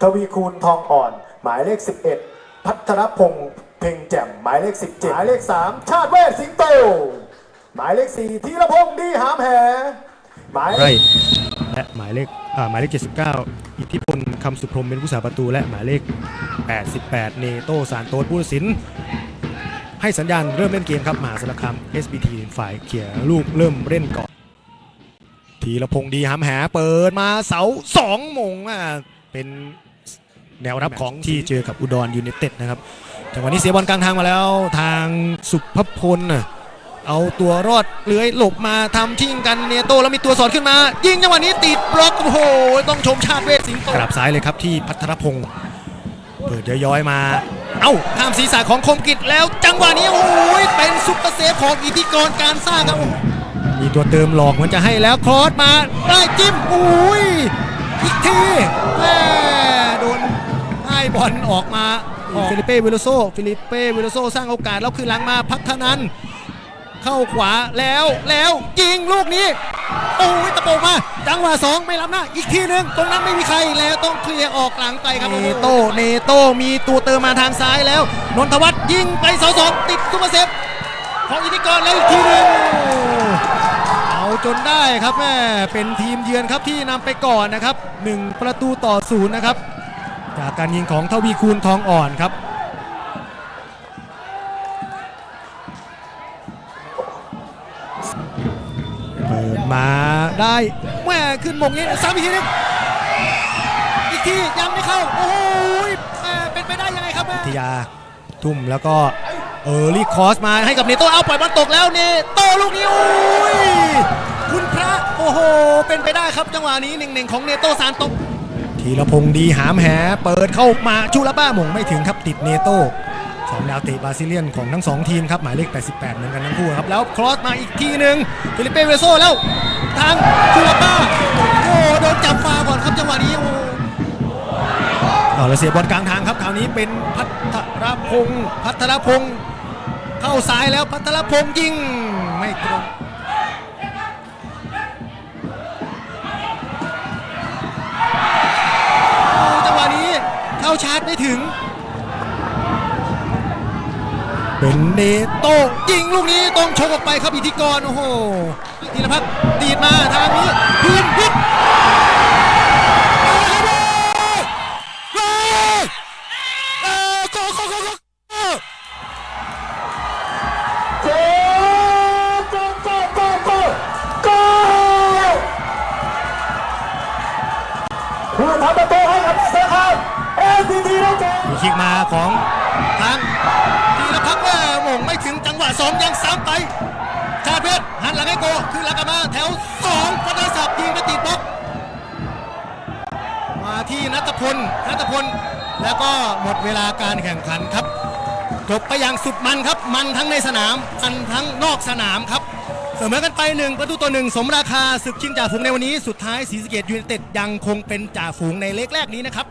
ทวีคูณทองอ่อน หมายเลข 11 พัทรพงษ์เพ่งแจ่มหมายเลข 17 หมายเลข 3 ชาติเวทสิงโต หมายเลข 4ธีรพงษ์ดีหามแหหมายไรและหมายเลขอ่าหมายเลข 79 อิทธิพลคำสุพรหมเป็นผู้สาประตู และหมายเลข 88 เนโตสารโต๊ดผู้ตัดสิน ให้สัญญาณเริ่มเล่นเกมครับมหาสารคาม SBT ฝ่ายเขี่ยลูกเริ่มเล่นก่อนทีละพงษ์ดีหามแหเปิดมาเสาสองมงอะเป็น แนวรับของที่เจอกับอุดรยูไนเต็ดนะครับจังหวะนี้เสียบอลกลางทางมาแล้วทางสุภพลน่ะเอาตัวรอดเลื้อยหลบมาทำทิ้งกันเนโตแล้วมีตัวสอดขึ้นมา ยิงจังหวะนี้ติดบล็อกโอ้โหต้องชมชาติเวทสิงโตกลับซ้ายเลยครับที่พัทรพงศ์เปิดย้อยๆมา เอ้าข้ามศีรษะของคมกิจแล้วจังหวะนี้โอ้ยเป็นซุปเปอร์เซฟของอิทธิกรการสร้างครับมีตัวเติมหลอกมันจะให้แล้วครอสมาได้จิ้มอุ้ยอีกทีแม่โดนให้ บอลออกมาฟิลิเป้วิลโซฟิลิเป้วิลโซสร้างโอกาสแล้วคืนหลังมาพัฒนันเข้าขวาแล้วแล้วยิงลูกนี้ โอ้ยตะโปงมาจังหวะสองไม่รับหน้าอีกทีหนึง ตรงนั้นไม่มีใครแล้วต้องเคลียร์ออกหลังไปครับเนโตเนโตมีตัวเติมมาทางซ้ายแล้วนนทวัฒน์ยิงไปเสาสองติดซุปเปอร์เซฟของอิทธิกรแล้วอีกทีหนึงเอาจนได้ครับแม่เป็นทีมเยือนครับที่นำไปก่อนนะครับ 1 ประตูต่อศูนย์นะครับ จากการยิงของทวีคูณทองอ่อนครับ เปิดมาได้แม่ขึ้นมงนี้ซ้ำอีกทีนึงอีกทียังไม่เข้า โอ้โหเป็นไปได้ยังไงครับแม่ทิยาทุ่มแล้วก็เออรีคอสมาให้กับเนโตเอาปล่อยบอลตกแล้วเนโตลูกนี้โอ้ยคุณพระโอ้โห เป็นไปได้ครับจังหวะนี้หนึ่งหนึ่งของเนโตสารตก ทีละพงษ์ดีหามแหเปิดเข้ามาชูละบ้าหมงไม่ถึงครับติดเนโต้สองดาวเตะบราซิเลียนของทั้งสองทีมครับหมายเลข 88 เหมือนกันทั้งคู่ครับ แล้วครอสมาอีกทีหนึ่งฟิลิปเป้เวโซแล้ว ทางชูละบ้าโอ้โดนจับฟาก่อนครับจังหวะนี้โอ้เอาแล้วเสียบอลกลางทางครับคราวนี้เป็นพัทรพงศ์พัทรพงศ์เข้าซ้ายแล้วพัทรพงศ์ยิงไม่ตรง ไม่ถึง เป็นเนโต้ยิงลูกนี้ต้องชกออกไปครับอิทธิกร โอ้โหธีรพัฒน์ตีดมาทางนี้พื้นพิษ คิกมาของทางธีรพัฒน์ว่หมงไม่ถึงจังหวะสองยังซ้ำไปชาเพชรหันหลังให้โกคือหลังกลับมาแถวสองพันศัพท์ยิงไปติดบล็อกมาที่นัทพลนัทพลแล้วก็หมดเวลาการแข่งขันครับจบไปอย่างสุดมันครับ มันทั้งในสนามมันทั้งนอกสนามครับ เสมอกันไปหนึ่งประตูต่อหนึ่งสมราคาศึกชิงจ่าฝูงในวันนี้ สุดท้ายศรีสะเกดยูไนเต็ดยังคงเป็นจ่าฝูงในเล็กแรกนี้นะครับ